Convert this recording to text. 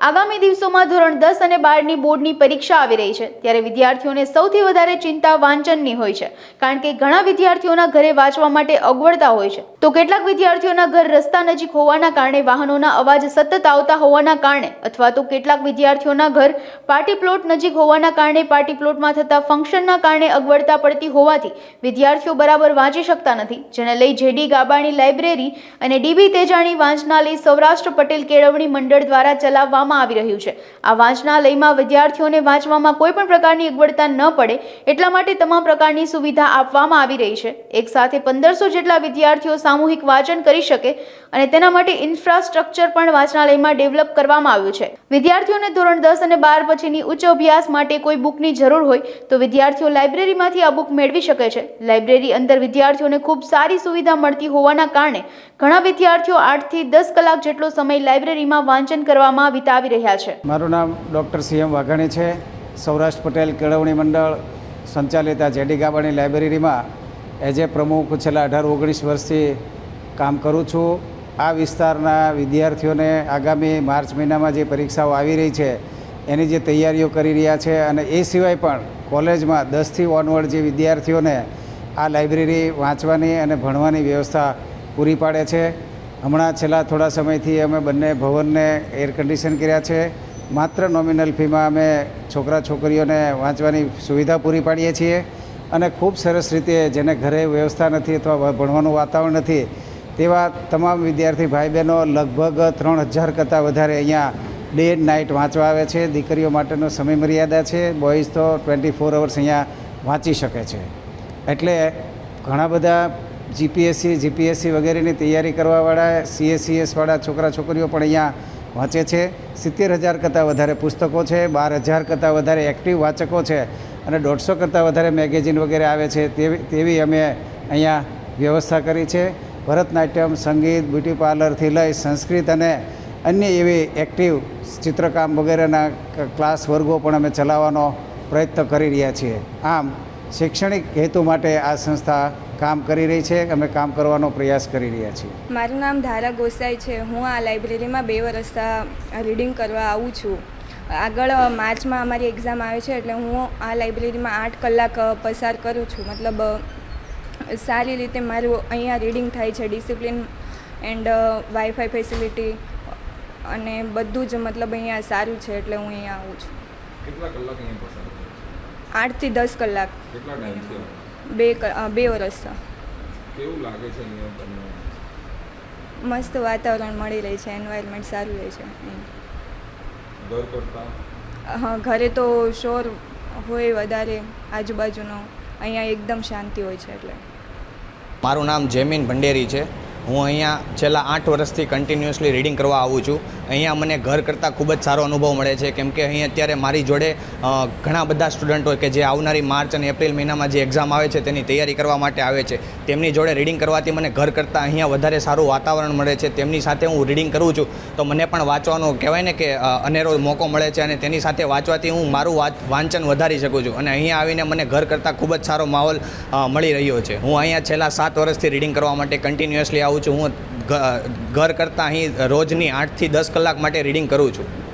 આગામી દિવસોમાં ધોરણ દસ અને બારની બોર્ડની પરીક્ષા આવી રહી છે. ત્યારે વિદ્યાર્થીઓને સૌથી વધારે ચિંતા વાંચનની હોય છે, કારણ કે ઘણા વિદ્યાર્થીઓના ઘરે વાંચવા માટે અગવડતા હોય છે. તો કેટલાક વિદ્યાર્થીઓના ઘર રસ્તા નજીક હોવાના કારણે વાહનોના અવાજ સતત આવતા હોવાના કારણે અથવા તો કેટલાક વિદ્યાર્થીઓના ઘર પાર્ટી પ્લોટ નજીક હોવાના કારણે પાર્ટી પ્લોટમાં થતા ફંક્શનના કારણે અગવડતા પડતી હોવાથી વિદ્યાર્થીઓ બરાબર વાંચી શકતા નથી. જેને લઈ જેડી ગાબાણી લાઇબ્રેરી અને ડીબી તેજાણી વાંચનાલય સૌરાષ્ટ્ર પટેલ કેળવણી મંડળ દ્વારા ચલાવવામાં આવી રહ્યું છે. આ વાંચનાલયમાં વિદ્યાર્થીઓને વાંચવામાં કોઈ પણ પ્રકારની અગવડતા ન પડે એટલા માટે તમામ પ્રકારની સુવિધા આપવામાં આવી રહી છે. એક સાથે પંદરસો જેટલા વિદ્યાર્થીઓ સામૂહિક વાંચન કરી શકે અને તેના માટે ઇન્ફ્રાસ્ટ્રક્ચર પણ વાંચનાલયમાં ડેવલપ કરવામાં આવ્યું છે. વિદ્યાર્થીઓને ધોરણ દસ અને બાર પછીની ઉચ્ચ અભ્યાસ માટે કોઈ બુકની જરૂર હોય તો વિદ્યાર્થીઓ લાઇબ્રેરીમાંથી આ બુક મેળવી શકે છે. લાઇબ્રેરી અંદર વિદ્યાર્થીઓને ખૂબ સારી સુવિધા મળતી હોવાના કારણે ઘણા વિદ્યાર્થીઓ આઠથી દસ કલાક જેટલો સમય લાઇબ્રેરીમાં વાંચન કરવામાં વિતાવી રહ્યા છે. મારું નામ ડૉક્ટર સી એમ વાઘાણી છે. સૌરાષ્ટ્ર પટેલ કેળવણી મંડળ સંચાલિત આ જેડી ગાબાણી લાઇબ્રેરીમાં એઝ એ પ્રમુખ છેલ્લા અઢાર ઓગણીસ વર્ષથી કામ કરું છું. આ વિસ્તારના વિદ્યાર્થીઓને આગામી માર્ચ મહિનામાં જે પરીક્ષાઓ આવી રહી છે, એની જે તૈયારીઓ કરી રહ્યા છે અને એ સિવાય પણ કોલેજમાં દસથી ઓનવર્ડ જે વિદ્યાર્થીઓને આ લાઇબ્રેરી વાંચવાની અને ભણવાની વ્યવસ્થા પૂરી પાડે છે. હમણાં છેલ્લા થોડા સમયથી અમે બંને ભવનને એર કન્ડિશન કર્યા છે. માત્ર નોમિનલ ફીમાં અમે છોકરા છોકરીઓને વાંચવાની સુવિધા પૂરી પાડીએ છીએ અને ખૂબ સરસ રીતે જેને ઘરે વ્યવસ્થા નથી અથવા ભણવાનું વાતાવરણ નથી તેવા તમામ વિદ્યાર્થી ભાઈ બહેનો લગભગ ત્રણ હજાર કરતાં વધારે અહીંયા ડે એન્ડ નાઇટ વાંચવા આવે છે. દીકરીઓ માટેનો સમય મર્યાદા છે. બોયઝ તો ટ્વેન્ટી ફોર અવર્સ અહીંયા વાંચી શકે છે. એટલે ઘણા બધા જીપીએસસી જીપીએસસી વગેરેની તૈયારી કરવાવાળા સીએસસીએસવાળા છોકરા, છોકરીઓ પણ અહીંયા વાંચે છે. સિત્તેર હજાર કરતાં વધારે પુસ્તકો છે, બાર હજાર કરતાં વધારે એક્ટિવ વાચકો છે અને દોઢસો કરતાં વધારે મેગેઝિન વગેરે આવે છે તેવી તેવી અમે અહીંયા વ્યવસ્થા કરી છે. ભરતનાટ્યમ, સંગીત, બ્યુટી પાર્લરથી લઈ સંસ્કૃત અને અન્ય એવી એક્ટિવ ચિત્રકામ વગેરેના ક્લાસ વર્ગો પણ અમે ચલાવવાનો પ્રયત્ન કરી રહ્યા છીએ. આમ શૈક્ષણિક હેતુ માટે આ સંસ્થા કામ કરી રહી છે અમે કામ કરવાનો પ્રયાસ કરી રહ્યા છીએ. મારું નામ ધારા ગોસાઈ છે. હું આ લાઇબ્રેરીમાં બે વર્ષથી રીડિંગ કરવા આવું છું. આગળ માર્ચમાં અમારી એક્ઝામ આવે છે એટલે હું આ લાઇબ્રેરીમાં આઠ કલાક પસાર કરું છું. મતલબ સારી રીતે મારું અહીંયા રીડિંગ થાય છે ડિસિપ્લિન એન્ડ વાઈફાઈ ફેસિલિટી અને બધું જ મતલબ અહીંયા સારું છે એટલે હું અહીંયા આવું છું. કેટલા કલાક અહીંયા પસાર થયો? આઠથી દસ કલાક. કેટલા બે ક- બે વર્ષથી કેવું લાગે છે મસ્ત વાતાવરણ મળી રહે છે એન્વાયરમેન્ટ સારું રહે છે અહીં ઘર કરતા? હા ઘરે તો શોર હોય વધારે આજુબાજુનો અહીંયા એકદમ શાંતિ હોય છે એટલે. મારું નામ જેમિન ભંડેરી છે. હું અહીંયા છેલ્લા આઠ વર્ષથી કન્ટિન્યુઅસલી રીડિંગ કરવા આવું છું. અહીંયા મને ઘર કરતાં ખૂબ જ સારો અનુભવ મળે છે. કેમ કે અહીં અત્યારે મારી જોડે ઘણા બધા સ્ટુડન્ટો કે જે આવનારી માર્ચ અને એપ્રિલ મહિનામાં જે એક્ઝામ આવે છે તેની તૈયારી કરવા માટે આવે છે. તેમની જોડે રીડિંગ કરવાથી મને ઘર કરતાં અહીંયા વધારે સારું વાતાવરણ મળે છે. તેમની સાથે હું રીડિંગ કરું છું. તો મને પણ વાંચવાનો કહેવાય ને કે અનેરો મોકો મળે છે અને તેની સાથે વાંચવાથી હું મારું વાંચ- વાંચન વધારી શકું છું. અને અહીંયા આવીને મને ઘર કરતાં ખૂબ જ સારો માહોલ મળી રહ્યો છે. હું અહીંયા છેલ્લા સાત વર્ષથી રીડિંગ કરવા માટે કન્ટિન્યુઅસલી આવું છું. હું ઘર કરતાં અહીં રોજની આઠથી દસ કલાક માટે રીડિંગ કરું છું.